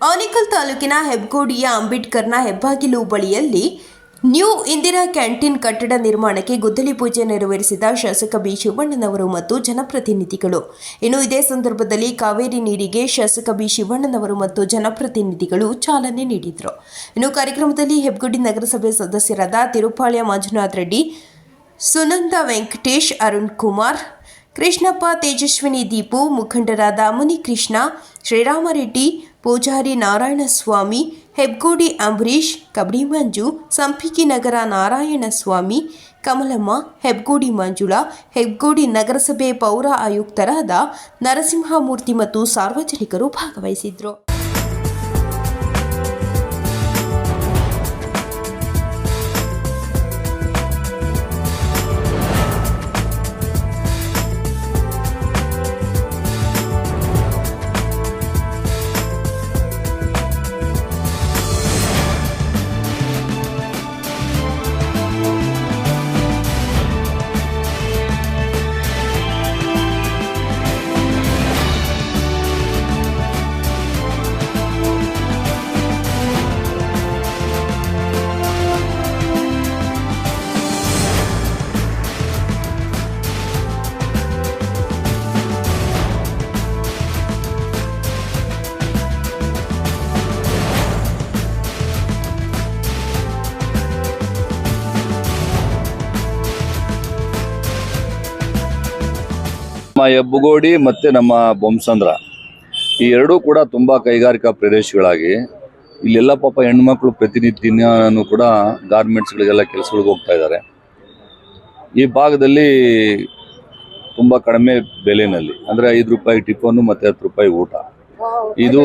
ಆನೇಕಲ್ ತಾಲೂಕಿನ ಹೆಬ್ಗೋಡಿಯ ಅಂಬೇಡ್ಕರ್ನ ಹೆಬ್ಬಾಗಿಲು ಬಳಿಯಲ್ಲಿ new Indira canteen ಕಟ್ಟಡ ನಿರ್ಮಾಣಕ್ಕೆ ಗುದ್ದಲಿ ಪೂಜೆ ನೆರವೇರಿಸಿದ ಶಾಸಕ ಬಿ ಶಿವಣ್ಣನವರು ಮತ್ತು ಜನಪ್ರತಿನಿಧಿಗಳು. ಇನ್ನು ಇದೇ ಸಂದರ್ಭದಲ್ಲಿ ಕಾವೇರಿ ನೀರಿಗೆ ಶಾಸಕ ಬಿ ಶಿವಣ್ಣನವರು ಮತ್ತು ಜನಪ್ರತಿನಿಧಿಗಳು ಚಾಲನೆ ನೀಡಿದರು. ಇನ್ನು ಕಾರ್ಯಕ್ರಮದಲ್ಲಿ ಹೆಬ್ಗೋಡಿ ನಗರಸಭೆ ಸದಸ್ಯರಾದ ತಿರುಪಾಳ್ಯ ಮಂಜುನಾಥ್ ರೆಡ್ಡಿ, ಸುನಂದ ವೆಂಕಟೇಶ್, ಅರುಣ್ ಕುಮಾರ್, ಕೃಷ್ಣಪ್ಪ ತೇಜಸ್ವಿನಿ ದೀಪು, ಮುಖಂಡರಾದ ಮುನಿಕೃಷ್ಣ ಶ್ರೀರಾಮರೆಡ್ಡಿ ಪೂಜಾರಿ ನಾರಾಯಣಸ್ವಾಮಿ, ಹೆಬ್ಗೋಡಿ ಅಂಬರೀಷ್ ಕಬಡಿ ಮಂಜು, ಸಂಪಿಗೆ ನಗರ ನಾರಾಯಣಸ್ವಾಮಿ, ಕಮಲಮ್ಮ, ಹೆಬ್ಗೋಡಿ ಮಂಜುಳಾ, ಹೆಬ್ಗೋಡಿ ನಗರಸಭೆ ಪೌರ ಆಯುಕ್ತರಾದ ನರಸಿಂಹಮೂರ್ತಿ ಮತ್ತು ಸಾರ್ವಜನಿಕರು ಭಾಗವಹಿಸಿದ್ರು. ಹೆಬ್ಬಗೋಡಿ ಮತ್ತು ನಮ್ಮ ಬೊಮ್ಸಂದ್ರ. ಈ ಎರಡೂ ಕೂಡ ತುಂಬ ಕೈಗಾರಿಕಾ ಪ್ರದೇಶಗಳಾಗಿ, ಇಲ್ಲೆಲ್ಲ ಪಾಪ ಹೆಣ್ಮಕ್ಳು ಪ್ರತಿನಿತ್ಯನೂ ಕೂಡ ಗಾರ್ಮೆಂಟ್ಸ್ಗಳಿಗೆಲ್ಲ ಕೆಲಸಗಳಿಗೆ ಹೋಗ್ತಾ ಇದ್ದಾರೆ. ಈ ಭಾಗದಲ್ಲಿ ತುಂಬ ಕಡಿಮೆ ಬೆಲೆನಲ್ಲಿ, ಅಂದರೆ ಐದು ರೂಪಾಯಿ ಟಿಫನ್ನು ಮತ್ತು ಹತ್ತು ರೂಪಾಯಿ ಊಟ. ಇದು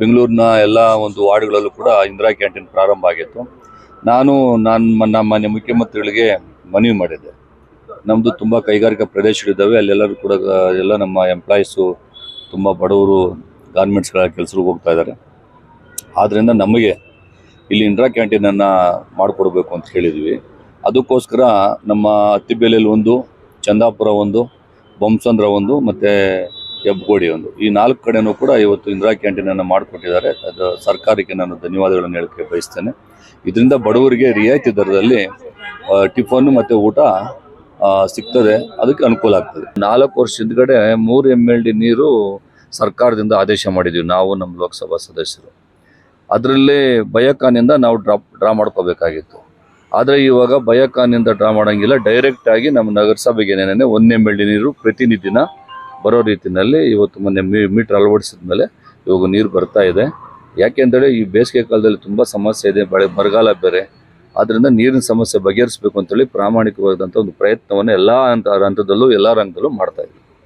ಬೆಂಗಳೂರಿನ ಎಲ್ಲ ಒಂದು ವಾರ್ಡ್ಗಳಲ್ಲೂ ಕೂಡ ಇಂದಿರಾ ಕ್ಯಾಂಟೀನ್ ಪ್ರಾರಂಭ ಆಗಿತ್ತು. ನಾನು ನಾನು ನಮ್ಮ ಮುಖ್ಯಮಂತ್ರಿಗಳಿಗೆ ಮನವಿ ಮಾಡಿದ್ದೆ. ನಮ್ಮದು ತುಂಬ ಕೈಗಾರಿಕಾ ಪ್ರದೇಶಗಳಿದ್ದಾವೆ. ಅಲ್ಲೆಲ್ಲರೂ ಕೂಡ ಎಲ್ಲ ನಮ್ಮ ಎಂಪ್ಲಾಯೀಸು ತುಂಬ ಬಡವರು ಗಾರ್ಮೆಂಟ್ಸ್ಗಳ ಕೆಲಸಕ್ಕೆ ಹೋಗ್ತಾ ಇದ್ದಾರೆ. ಆದ್ದರಿಂದ ನಮಗೆ ಇಲ್ಲಿ ಇಂದಿರಾ ಕ್ಯಾಂಟೀನನ್ನು ಮಾಡಿಕೊಡ್ಬೇಕು ಅಂತ ಹೇಳಿದ್ವಿ. ಅದಕ್ಕೋಸ್ಕರ ನಮ್ಮ ಅತ್ತಿಬೆಲೆಯಲ್ಲಿ ಒಂದು, ಚಂದಾಪುರ ಒಂದು, ಬೊಮ್ಸಂದ್ರ ಒಂದು, ಮತ್ತು ಹೆಬ್ಗೋಡಿ ಒಂದು. ಈ ನಾಲ್ಕು ಕಡೆನೂ ಕೂಡ ಇವತ್ತು ಇಂದಿರಾ ಕ್ಯಾಂಟೀನನ್ನು ಮಾಡಿಕೊಟ್ಟಿದ್ದಾರೆ. ಅದು ಸರ್ಕಾರಕ್ಕೆ ನಾನು ಧನ್ಯವಾದಗಳನ್ನು ಹೇಳಕ್ಕೆ ಬಯಸ್ತೇನೆ. ಇದರಿಂದ ಬಡವರಿಗೆ ರಿಯಾಯಿತಿ ದರದಲ್ಲಿ ಟಿಫನ್ ಟಿಫನ್ನು ಮತ್ತು ಊಟ ಸಿಗ್ತದೆ. ಅದಕ್ಕೆ ಅನುಕೂಲ ಆಗ್ತದೆ. ನಾಲ್ಕು ವರ್ಷ ಹಿಂದ್ಗಡೆ ಮೂರು ಎಂ ಎಲ್ ಡಿ ನೀರು ಸರ್ಕಾರದಿಂದ ಆದೇಶ ಮಾಡಿದ್ದೀವಿ ನಾವು ನಮ್ಮ ಲೋಕಸಭಾ ಸದಸ್ಯರು. ಅದರಲ್ಲಿ ಬಯಕಾನಿಂದ ನಾವು ಡ್ರಾ ಡ್ರಾ ಮಾಡ್ಕೋಬೇಕಾಗಿತ್ತು. ಆದರೆ ಇವಾಗ ಬಯಕಾನಿಂದ ಡ್ರಾ ಮಾಡೋಂಗಿಲ್ಲ. ಡೈರೆಕ್ಟ್ ಆಗಿ ನಮ್ಮ ನಗರಸಭೆಗೆ ನೆನೆ ಒಂದು ಎಂ ಎಲ್ ಡಿ ನೀರು ಪ್ರತಿನಿಧಿನ ಬರೋ ರೀತಿಯಲ್ಲಿ ಇವತ್ತು ಮೊನ್ನೆ ಮೀಟರ್ ಅಳವಡಿಸಿದ ಮೇಲೆ ಇವಾಗ ನೀರು ಬರ್ತಾ ಇದೆ. ಯಾಕೆಂದರೆ ಈ ಬೇಸಿಗೆ ಕಾಲದಲ್ಲಿ ತುಂಬ ಸಮಸ್ಯೆ ಇದೆ. ಬರಗಾಲ ಬೇರೆ. ಆದ್ದರಿಂದ ನೀರಿನ ಸಮಸ್ಯೆ ಬಗೆಹರಿಸಬೇಕು ಅಂತೇಳಿ ಪ್ರಾಮಾಣಿಕವಾದಂಥ ಒಂದು ಪ್ರಯತ್ನವನ್ನು ಎಲ್ಲ ಹಂತ ಹಂತದಲ್ಲೂ ಎಲ್ಲ ರಂಗದಲ್ಲೂ ಮಾಡ್ತಾ ಇದ್ದೀವಿ